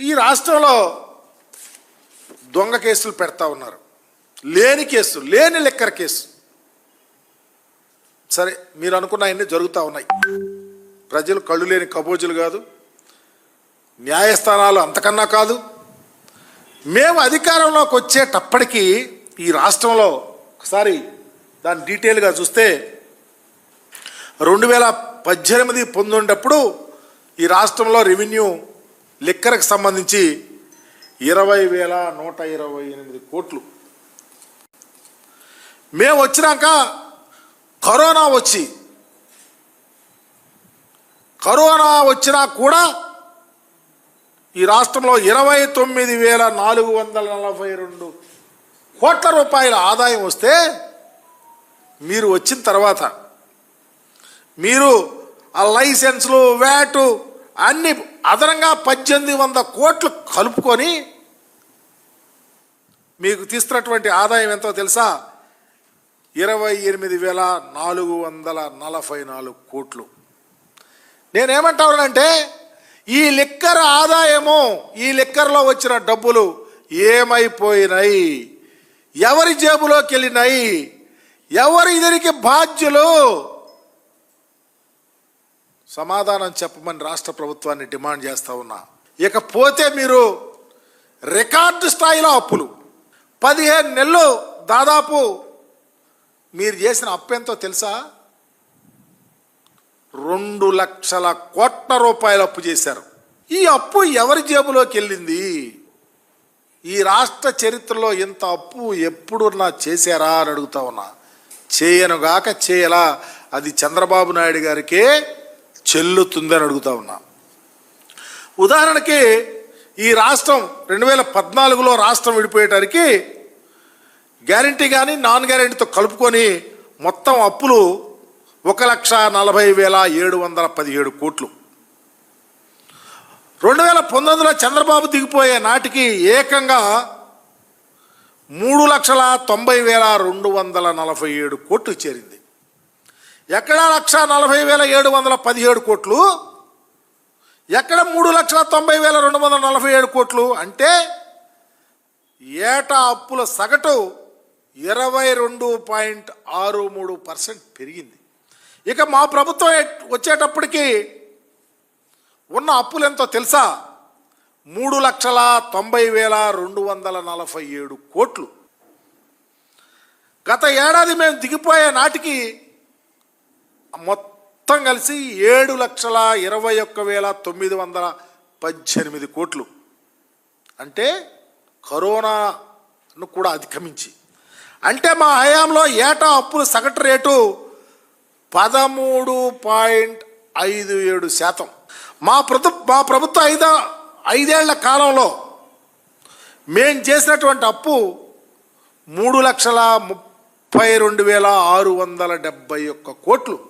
ఈ రాష్ట్రంలో దొంగ కేసులు పెడతా ఉన్నారు. లేని కేసు లేని లెక్కర కేసు. సరే మీరు అనుకున్న అన్నీ జరుగుతూ ఉన్నాయి. ప్రజలు కళ్ళు లేని కబోజులు కాదు. న్యాయస్థానాలు అంతకన్నా కాదు. మేము అధికారంలోకి వచ్చేటప్పటికి ఈ రాష్ట్రంలో ఒకసారి దాని డీటెయిల్గా చూస్తే రెండు వేల పద్దెనిమిది పొందుండప్పుడు ఈ రాష్ట్రంలో రెవెన్యూ లిక్కర్కి సంబంధించి ఇరవై వేల నూట ఇరవై ఎనిమిది కోట్లు. మేము వచ్చినాక కరోనా వచ్చి కరోనా వచ్చినా కూడా ఈ రాష్ట్రంలో ఇరవై తొమ్మిది వేల నాలుగు వందల నలభై రెండు కోట్ల రూపాయల ఆదాయం వస్తే మీరు వచ్చిన తర్వాత మీరు ఆ లైసెన్స్లు వ్యాటు అన్ని అదనంగా పద్దెనిమిది వంద కోట్లు కలుపుకొని మీకు తీస్తున్నటువంటి ఆదాయం ఎంతో తెలుసా? ఇరవై ఎనిమిది వేల నాలుగు వందల నలభై నాలుగు కోట్లు. నేనేమంటానంటే ఈ లిక్కర్ ఆదాయము ఈ లిక్కర్లో వచ్చిన డబ్బులు ఏమైపోయినాయి? ఎవరి జేబులోకి వెళ్ళినాయి ఎవరి ఇద్దరికి బాధ్యులు? సమాధానం చెప్పమని రాష్ట్ర ప్రభుత్వాన్ని డిమాండ్ చేస్తూ ఉన్నా. ఇకపోతే మీరు రికార్డు స్థాయిలో అప్పులు. పదిహేను నెలలు దాదాపు మీరు చేసిన అప్పు ఎంతో తెలుసా? రెండు లక్షల కోట్ల రూపాయల అప్పు చేశారు. ఈ అప్పు ఎవరి జేబులోకి వెళ్ళింది? ఈ రాష్ట్ర చరిత్రలో ఇంత అప్పు ఎప్పుడు నా చేశారా అని అడుగుతా ఉన్నా. చేయనుగాక చేయలా? అది చంద్రబాబు నాయుడు గారికే చెల్లుతుందని అడుగుతా ఉన్నా. ఉదాహరణకి ఈ రాష్ట్రం రెండు వేల పద్నాలుగులో రాష్ట్రం విడిపోయేటానికి గ్యారంటీ కానీ నాన్ గ్యారంటీతో కలుపుకొని మొత్తం అప్పులు ఒక లక్ష నలభై వేల ఏడు వందల పదిహేడు కోట్లు. రెండు వేల పంతొమ్మిదిలో చంద్రబాబు దిగిపోయే నాటికి ఏకంగా మూడు లక్షల తొంభై వేల రెండు వందల నలభై ఏడు కోట్లు చేరింది. ఎక్కడ లక్ష నలభై వేల ఏడు వందల పదిహేడు కోట్లు? ఎక్కడ మూడు లక్షల తొంభై వేల రెండు వందల నలభై ఏడు కోట్లు? అంటే ఏటా అప్పుల సగటు ఇరవై రెండు పాయింట్ ఆరు మూడు పర్సెంట్ పెరిగింది. ఇక మా ప్రభుత్వం వచ్చేటప్పటికీ వచ్చేటప్పటికి ఉన్న అప్పులు ఎంతో తెలుసా? మూడు లక్షల తొంభై వేల రెండు వందల నలభై ఏడు కోట్లు. గత ఏడాది మేము దిగిపోయే నాటికి మొత్తం కలిసి ఏడు లక్షల ఇరవై ఒక్క వేల తొమ్మిది వందల పద్దెనిమిది కోట్లు. అంటే కరోనాను కూడా అధిగమించి. అంటే మా హయాంలో ఏటా అప్పుల సగటు రేటు పదమూడు పాయింట్ ఐదు ఏడు శాతం. మా ప్రభు మా ప్రభుత్వ ఐదా ఐదేళ్ళ కాలంలో మేం చేసినటువంటి అప్పు మూడు లక్షల ముప్పై రెండు వేల ఆరు వందల డెబ్బై ఒక్క కోట్లు.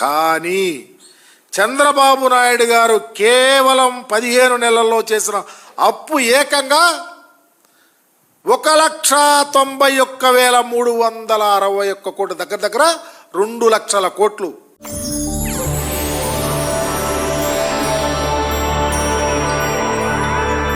కానీ చంద్రబాబు నాయుడు గారు కేవలం పదిహేను నెలల్లో చేసిన అప్పు ఏకంగా ఒక లక్ష తొంభై ఒక్క వేల మూడు వందల అరవై ఒక్క కోట్లు దగ్గర దగ్గర రెండు లక్షల కోట్లు.